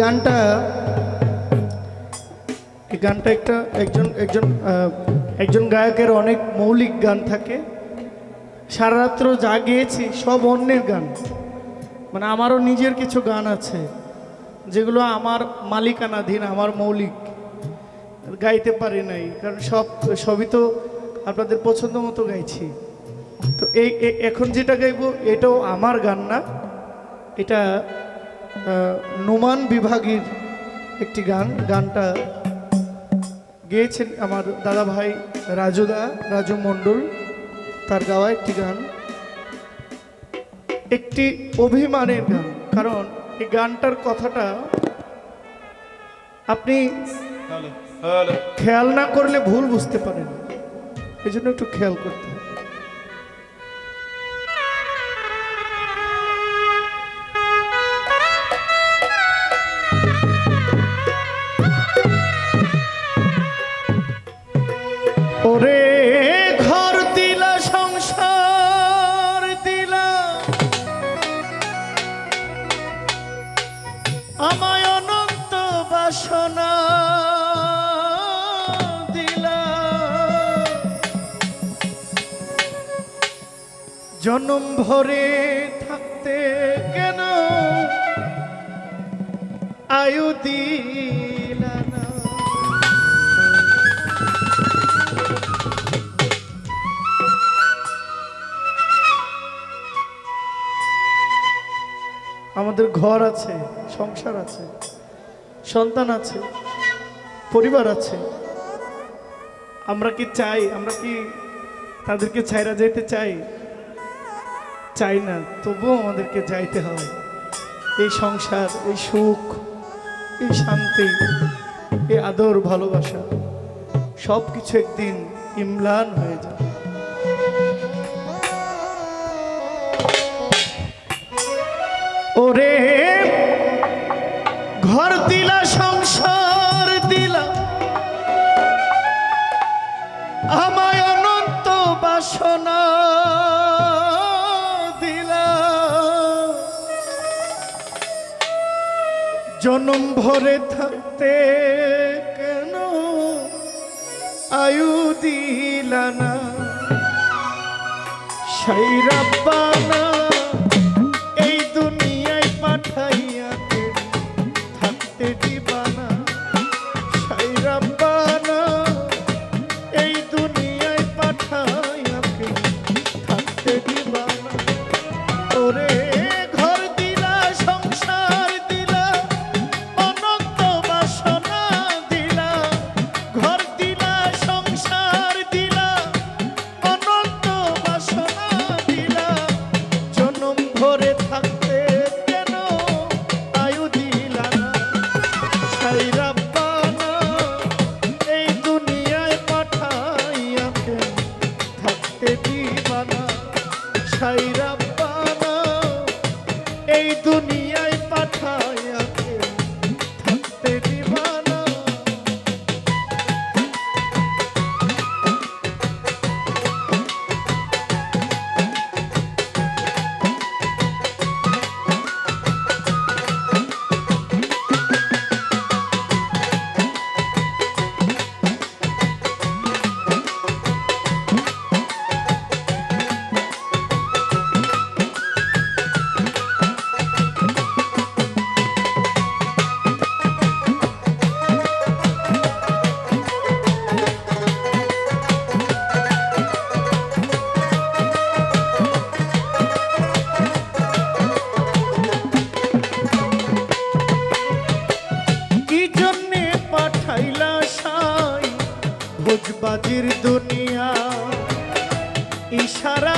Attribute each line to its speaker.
Speaker 1: গানটা, এই গানটা একটা একজন একজন একজন গায়কের অনেক মৌলিক গান থাকে। সারা রাত্র যা গেয়েছি সব অন্যের গান। মানে আমারও নিজের কিছু গান আছে, যেগুলো আমার মালিকানাধীন, আমার মৌলিক। গাইতে পারি নাই, কারণ সব, সবই তো আপনাদের পছন্দ মতো গাইছি। তো এই এখন যেটা গাইব, এটাও আমার গান না। এটা নোমান বিভাগের একটি গান গানটা গেয়েছেন আমার দাদা ভাই রাজুদা রাজু মণ্ডল তার গাওয়া একটি গান। একটি অভিমানের গান কারণ এই গানটার কথাটা আপনি খেয়াল না করলে ভুল বুঝতে পারেন। এই জন্য একটু খেয়াল করতে জনম ভরে থাকতে কেন? আয়ু আমাদের ঘর আছে, সংসার আছে, সন্তান আছে, পরিবার আছে। আমরা কি চাই? আমরা কি তাদেরকে ছাইরা যেতে চাই? চাই না, তবুও আমাদেরকে যাইতে হয় এই সংসার, এই সুখ, এই শান্তি, এই আদর, ভালোবাসা সব কিছু একদিন ইমলান হয়ে যায় ওরে, ঘর দিলা, সংসার দিলা। আমায় অনন্ত বাসনা জনম ভরে থাকতে কেন? আয়ু দিলানা সাইরাপ্পা এই ভোজবাজির দুনিয়া ইশারাতে